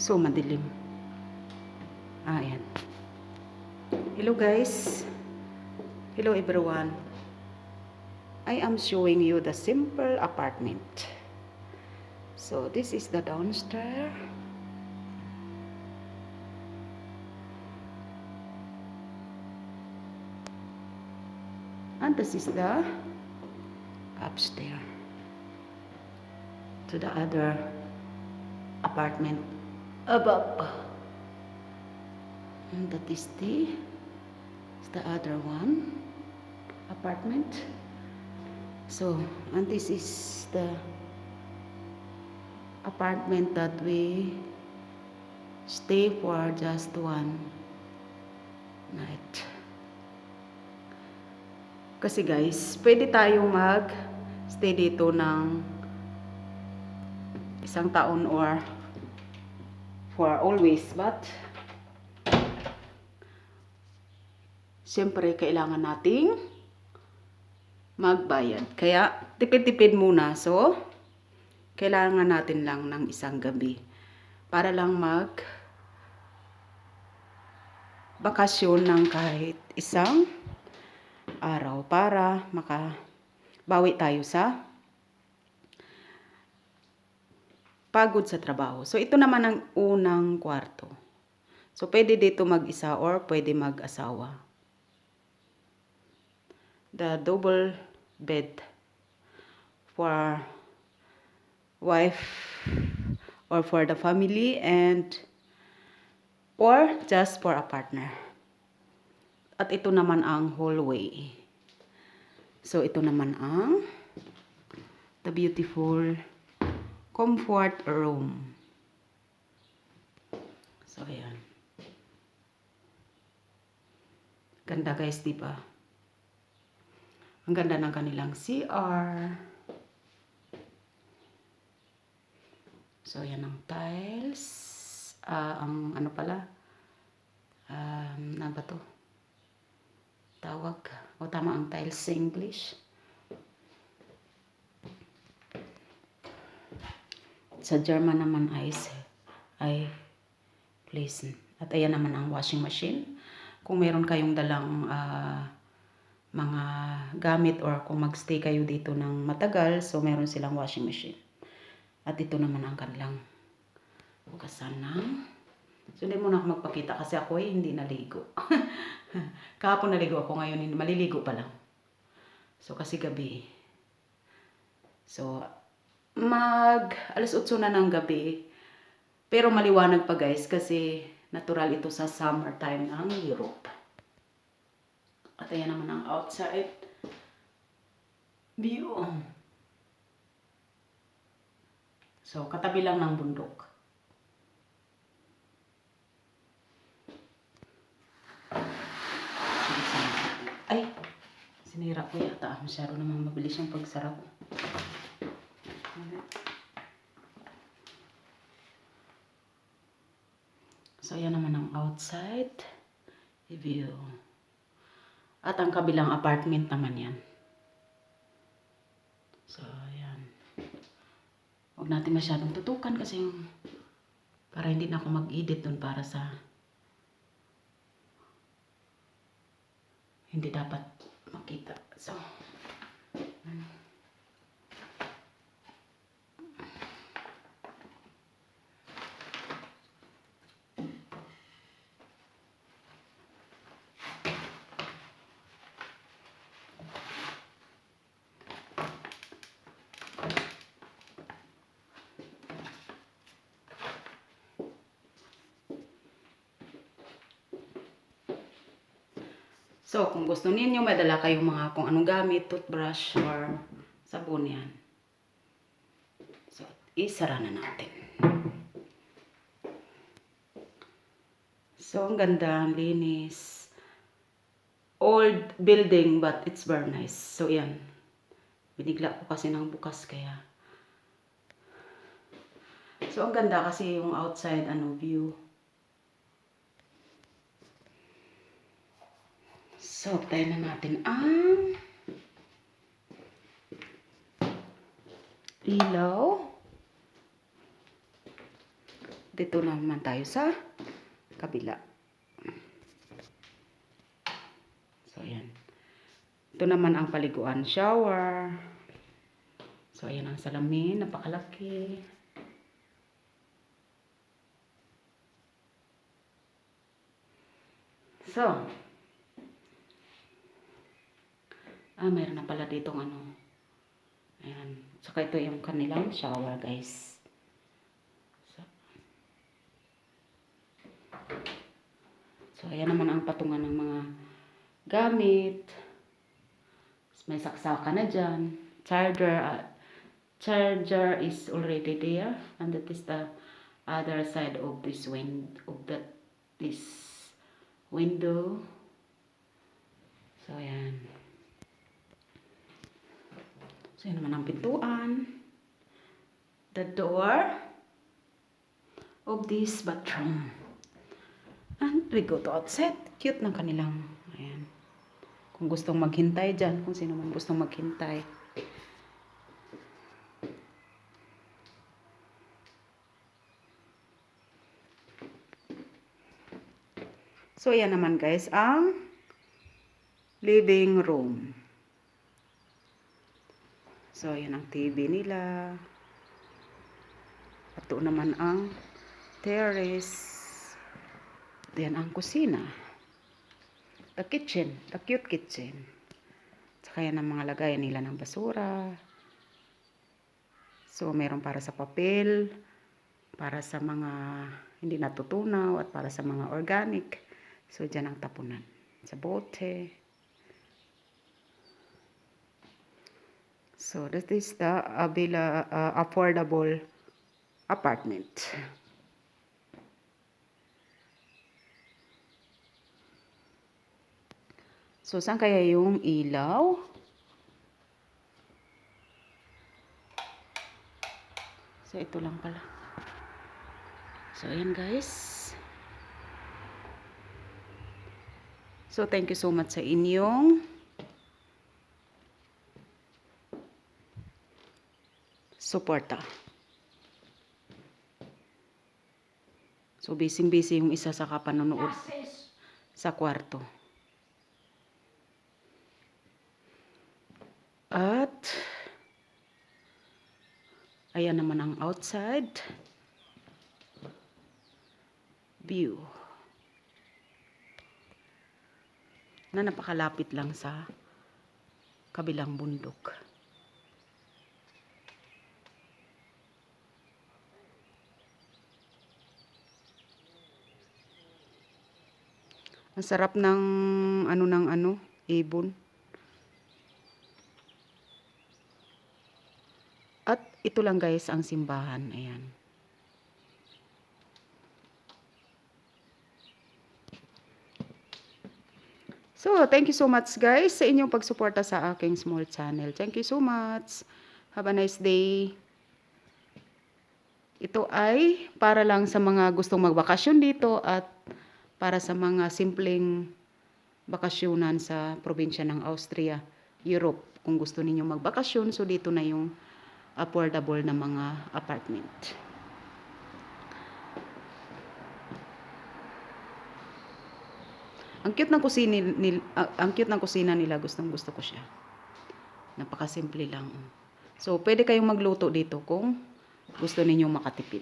So, madilim. Ah, ayan. Hello guys. Hello everyone. I am showing you the simple apartment. So, this is the downstairs. And this is the upstairs to the other apartment above. And that is the, the other one apartment. So, and this is the apartment that we stay for just one night. Kasi guys, pwede tayong mag stay dito ng isang taon or for always. But, siyempre, kailangan nating magbayad. Kaya, tipid-tipid muna. So, kailangan natin lang ng isang gabi. Para lang mag bakasyon ng kahit isang araw para makabawi tayo sa pagod sa trabaho. So, ito naman ang unang kwarto. So, pwede dito mag-isa or pwede mag-asawa. The double bed for wife or for the family and or just for a partner. At ito naman ang hallway. So, ito naman ang the beautiful comfort room. So, ayan. Ganda guys, di ba? Ang ganda ng kanilang CR. So, ayan ang tiles. Ah, ang ano pala? Um, ano ba to? Tawag. O tama ang tiles sa English. Sa German naman ay ay pleasant. At ayan naman ang washing machine. Kung meron kayong dalang ah, mga gamit or kung magstay kayo dito ng matagal, so meron silang washing machine. At ito naman ang kanilang bukasan ng So, hindi muna ako magpakita kasi ako ay hindi naligo. Kahapon naligo ako ngayon, maliligo pa lang. So, kasi gabi. So, mag alas 8 na ng gabi. Pero maliwanag pa guys kasi natural ito sa summertime ng Europe. At ayan naman ang outside view. So, katabi lang ng bundok. Ay, sinira ko yata. Masyado namang mabilis yung pagsara ko. So, ayan naman ang outside view. At ang kabilang apartment naman yan. So, ayan. Huwag natin masyadong tutukan kasi para hindi na ako mag-edit dun para sa hindi dapat makita. So, mm. So, kung gusto ninyo, may dala kayong mga kung anong gamit, toothbrush, or sabon yan. So, isara na natin. So, ang ganda, ang linis. Old building, but it's very nice. So, yan. Binigla ko kasi ng bukas, kaya. So, ang ganda kasi yung outside, ano, view. So, tayo na natin ang ilaw. dito naman tayo sa kabila. So, ayan. Ito naman ang paliguan shower. So, ayan ang salamin. Napakalaki. So, ah, mayroon na pala ditong ano. Ayan. Saka ito yung kanilang shower, guys. So, so ayan naman ang patungan ng mga gamit. May saksakan na dyan. Charger, ah, charger is already there. And that is the other side of this wind of that this window. So ayan. So yan naman ang pintuan. The door of this bathroom. And we go to outside. Cute ng kanilang. Ayan. Kung gustong maghintay dyan. Kung sino man gustong maghintay. So, yan naman guys, ang living room. So, yan ang TV nila. Ito naman ang terrace. Yan ang kusina. The kitchen. The cute kitchen. Saka yan ang mga lagayan nila ng basura. So, meron para sa papel, para sa mga hindi natutunaw, at para sa mga organic. So, dyan ang tapunan. Sa bote. So, that is the abila, uh, affordable apartment. So, saan kaya yung ilaw? So, ito lang pala. So, ayan guys. So, thank you so much sa inyong suporta. So, busy-busy yung isa sa kapanonood sa kwarto. At, ayan naman ang outside view. Na napakalapit lang sa kabilang bundok. Ang sarap ng ano ng ano, ibon. At ito lang guys ang simbahan. Ayan. So, thank you so much guys sa inyong pagsuporta sa aking small channel. Thank you so much. Have a nice day. Ito ay para lang sa mga gustong magbakasyon dito at para sa mga simpleng bakasyonan sa probinsya ng Austria, Europe. Kung gusto ninyo magbakasyon, so dito na yung affordable na mga apartment. Ang cute ng kusina nila, ang cute ng kusina nila, gustong gusto ko siya. Napakasimple lang. So, pwede kayong magluto dito kung gusto ninyong makatipid.